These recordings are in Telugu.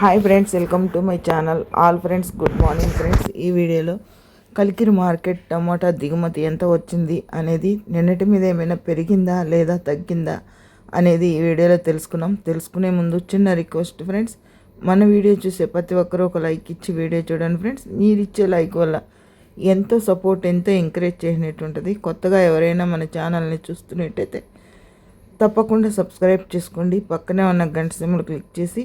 Hi friends welcome to my channel all friends good morning friends ఈ వీడియోలో కలికిరి మార్కెట్ టమాటా దిగుమతి ఎంత వచ్చింది అనేది నిన్నటి మీద ఏమైనా పెరిగిందా లేదా తగ్గిందా అనేది ఈ వీడియోలో తెలుసుకున్నాం. తెలుసుకునే ముందు చిన్న రిక్వెస్ట్ ఫ్రెండ్స్ మన వీడియో చూసే ప్రతి ఒక్కరూ ఒక లైక్ ఇచ్చి వీడియో చూడండి ఫ్రెండ్స్ మీరు ఇచ్చే లైక్ వల్ల ఎంతో సపోర్ట్ ఎంతో ఎంకరేజ్ చేసినట్టు ఉంటుంది కొత్తగా ఎవరైనా మన ఛానల్ని చూస్తున్నట్టయితే తప్పకుండా సబ్స్క్రైబ్ చేసుకోండి. పక్కనే ఉన్న గంట సింబల్ క్లిక్ చేసి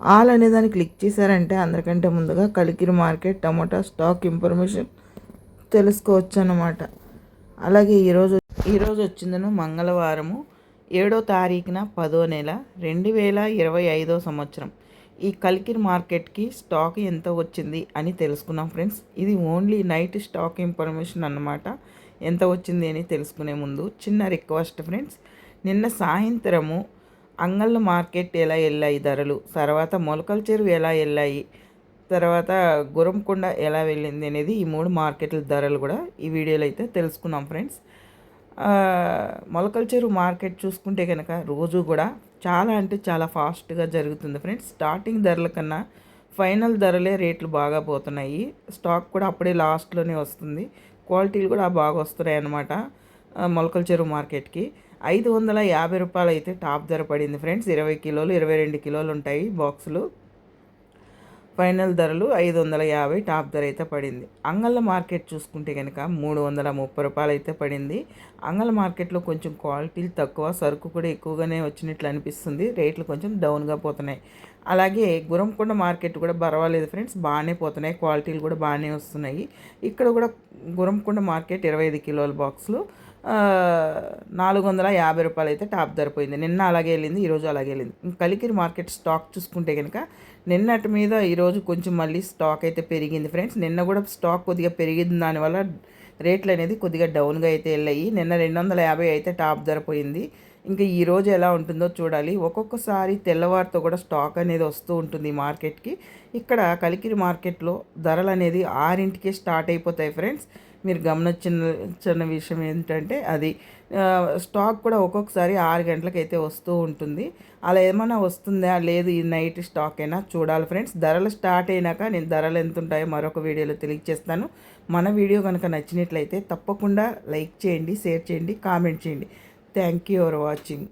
ఆల్ అనే దాన్ని క్లిక్ చేశారంటే అందరికంటే ముందుగా Kalikiri market tomato stock information తెలుసుకోవచ్చు అన్నమాట అలాగే ఈరోజు ఈరోజు వచ్చిందను మంగళవారము ఏడో తారీఖున పదో నెల రెండు వేల ఇరవై ఐదో సంవత్సరం. ఈ కలికిరి మార్కెట్కి స్టాక్ ఎంత వచ్చింది అని తెలుసుకున్నాం ఫ్రెండ్స్. ఇది ఓన్లీ నైట్ స్టాక్ ఇన్ఫర్మేషన్ అన్నమాట. ఎంత వచ్చింది అని తెలుసుకునే ముందు చిన్న రిక్వెస్ట్ ఫ్రెండ్స్. నిన్న సాయంత్రము అంగళ్ళ మార్కెట్ ఎలా వెళ్ళాయి ధరలు? తర్వాత మొలకల చెరువు ఎలా వెళ్ళాయి తర్వాత గురంకొండ ఎలా వెళ్ళింది అనేది ఈ మూడు మార్కెట్ల ధరలు కూడా ఈ వీడియోలో అయితే తెలుసుకున్నాం ఫ్రెండ్స్. మొలకల చెరువు మార్కెట్ చూసుకుంటే కనుక రోజు కూడా చాలా అంటే చాలా ఫాస్ట్గా జరుగుతుంది ఫ్రెండ్స్. స్టార్టింగ్ ధరల కన్నా ఫైనల్ ధరలే రేట్లు బాగా పోతున్నాయి. స్టాక్ కూడా అప్పుడే లాస్ట్లోనే వస్తుంది. క్వాలిటీలు కూడా బాగా వస్తున్నాయి అన్నమాట మొలకల చెరువు మార్కెట్కి. ఐదు వందల యాభై రూపాయలు అయితే టాప్ ధర పడింది ఫ్రెండ్స్. ఇరవై కిలోలు ఇరవై రెండు కిలోలు ఉంటాయి బాక్సులు. ఫైనల్ ధరలు ఐదు వందల యాభై టాప్ ధర అయితే పడింది. అంగళ్ళ మార్కెట్ చూసుకుంటే కనుక మూడు వందల ముప్పై రూపాయలు అయితే పడింది. అంగళ్ళ మార్కెట్లో కొంచెం క్వాలిటీలు తక్కువ సరుకు కూడా ఎక్కువగానే వచ్చినట్లు అనిపిస్తుంది. రేట్లు కొంచెం డౌన్గా పోతున్నాయి. అలాగే గురంకొండ మార్కెట్ కూడా పర్వాలేదు ఫ్రెండ్స్ బాగానే పోతున్నాయి. క్వాలిటీలు కూడా బాగానే వస్తున్నాయి. ఇక్కడ కూడా గురంకొండ మార్కెట్ ఇరవై ఐదు కిలోల బాక్సులు. నాలుగు వందల యాభై రూపాయలు అయితే టాప్ ధర పోయింది. నిన్న అలాగే వెళ్ళింది ఈరోజు అలాగే వెళ్ళింది. కలికిరి మార్కెట్ స్టాక్ చూసుకుంటే కనుక నిన్నటి మీద ఈరోజు కొంచెం మళ్ళీ స్టాక్ అయితే పెరిగింది ఫ్రెండ్స్. నిన్న కూడా స్టాక్ కొద్దిగా పెరిగింది దానివల్ల రేట్లు అనేది కొద్దిగా డౌన్గా అయితే వెళ్ళాయి. నిన్న రెండు వందల యాభై అయితే టాప్ ధర పోయింది. ఇంకా ఈ రోజు ఎలా ఉంటుందో చూడాలి. ఒక్కొక్కసారి తెల్లవారితో కూడా స్టాక్ అనేది వస్తూ ఉంటుంది మార్కెట్కి. ఇక్కడ కలికిరి మార్కెట్లో ధరలు అనేది ఆరింటికే స్టార్ట్ అయిపోతాయి ఫ్రెండ్స్. మీరు గమనించిన చిన్న విషయం ఏంటంటే అది స్టాక్ కూడా ఒక్కొక్కసారి ఆరు గంటలకైతే వస్తూ ఉంటుంది. అలా ఏమైనా వస్తుందా? లేదు ఈ నైట్ స్టాక్ అయినా చూడాలి ఫ్రెండ్స్. ధరలు స్టార్ట్ అయినాక నేను ధరలు ఎంత ఉంటాయో మరొక వీడియోలో తెలియజేస్తాను. మన వీడియో కనుక నచ్చినట్లయితే తప్పకుండా లైక్ చేయండి షేర్ చేయండి కామెంట్ చేయండి. Thank you for watching.